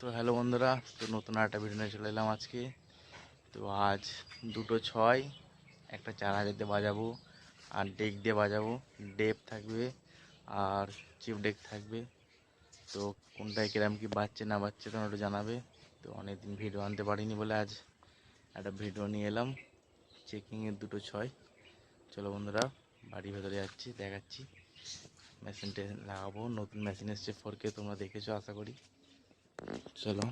তো হ্যালো বন্ধুরা, তো নতুন একটা ভিডিও নিয়ে চলে এলাম আজকে। তো আজ দুটো ছয়, একটা চার হাজার দিয়ে বাজাবো, আর ডেক দিয়ে বাজাবো। ডেপ থাকবে আর চিপ ডেক থাকবে। তো কোনটায় কিরম কি বাচ্চে না বাচ্চে তোমরা একটু জানাবে। তো অনেকদিন ভিডিও আনতে পারিনি বলে আজ একটা ভিডিও নিয়ে এলাম। চেকিংয়ের দুটো ছয়। চলো বন্ধুরা, বাড়ির ভেতরে যাচ্ছি, দেখাচ্ছি। মেশিনটা লাগাবো। নতুন মেশিন এসছে ফোরকে তোমরা দেখেছ, আশা করি। চলো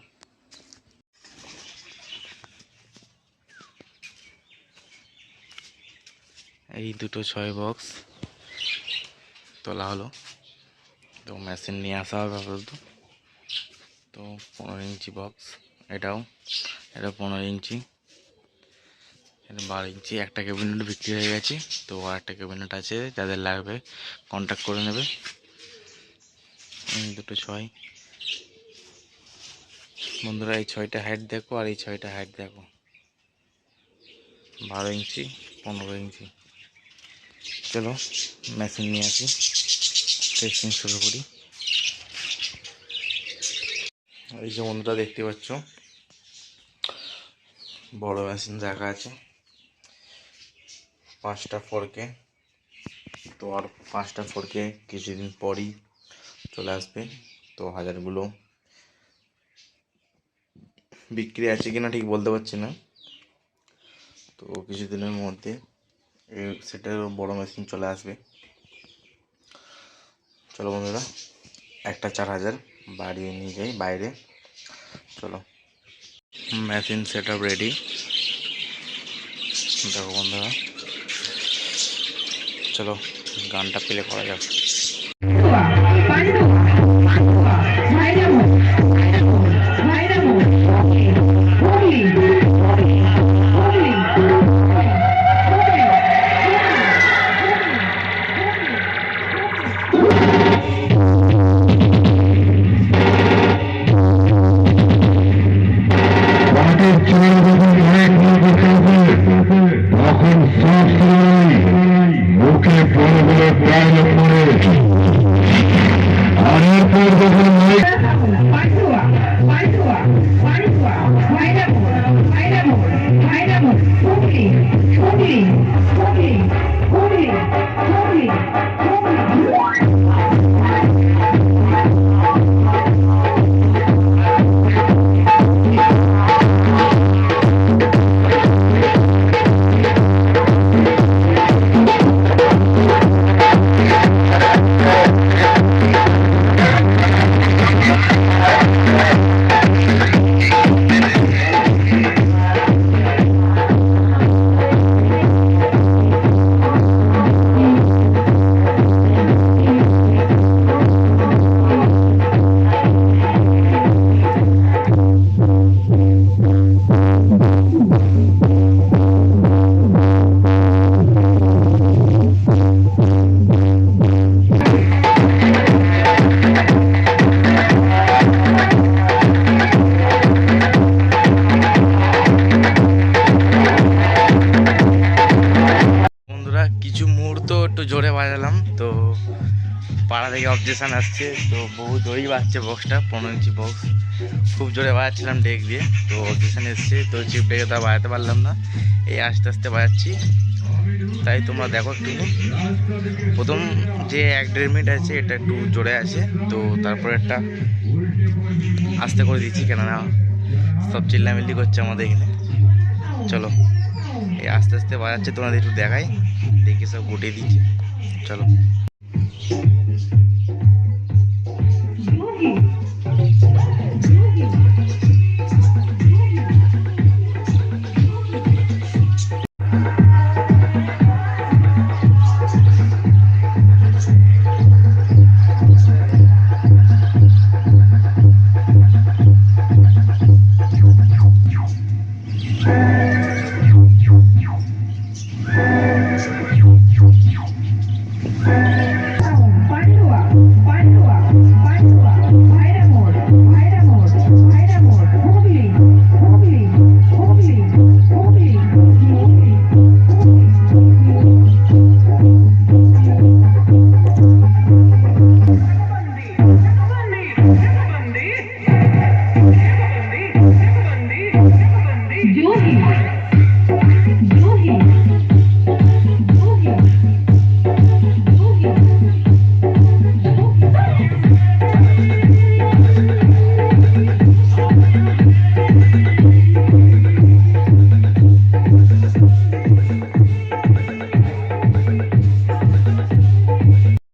এই দুটো ছয় বক্স তোলা হলো। তো মেশিন নিয়ে আসা হবে আপাতত। তো পনেরো ইঞ্চি বক্স এটাও, এটা পনেরো ইঞ্চি। এটা বারো ইঞ্চি, একটা ক্যাবিনেট বিক্রি হয়ে গেছে। তো আর একটা ক্যাবিনেট আছে, যাদের লাগবে কন্ট্যাক্ট করে নেবে। দুটো ছয়। বন্ধুরা, এই ছয়টা হাইট দেখো আর এই ছয়টা হাইট দেখো। বারো ইঞ্চি, পনেরো ইঞ্চি। চলো মেশিন নিয়ে আসি। টেস্টিং শুরু করি। এই যে বন্ধুরা, দেখতে পাচ্ছ? বড় মেশিন রাখা আছে। পাঁচটা ফোরকে তো আর পাঁচটা ফোরকে কিছুদিন পরই চলে আসবে। তো হাজারগুলো বিক্রি আছে কিনা ঠিক বলতে পারছি না। তো কিছুদিনের মধ্যে এই সেটারও বড় মেশিন চলে আসবে। চলো বন্ধুরা, একটা চার হাজার বাড়িয়ে নিয়ে যাই বাইরে। চলো। মেশিন সেট আপ রেডি দেখো বন্ধুরা। চলো, গানটা প্লে করা যাক। একটু জোরে বাজালাম, তো পাড়া থেকে অবজেকশন আসছে, তো বহু জোরেই বাজছে বক্সটা পনেরো ইঞ্চি বক্স খুব জোরে বাজাচ্ছিলাম ডেক দিয়ে, তো অবজেকশন এসছে, তো চিপ ডেকে তো বাজাতে পারলাম না। এই আস্তে আস্তে বাজাচ্ছি। তাই তোমরা দেখো একটু। প্রথম যে এক দেড় মিনিট আছে, এটা একটু জোরে আছে, তো তারপরে একটা আস্তে করে দিচ্ছি, কেননা সব চিল্লামিল্লি করছে আমাদের এখানে। চলো। আস্তে আস্তে বাজাচ্ছে তোমাদের একটু দেখাই। দেখে সব গুটিয়ে দিচ্ছে। চলো।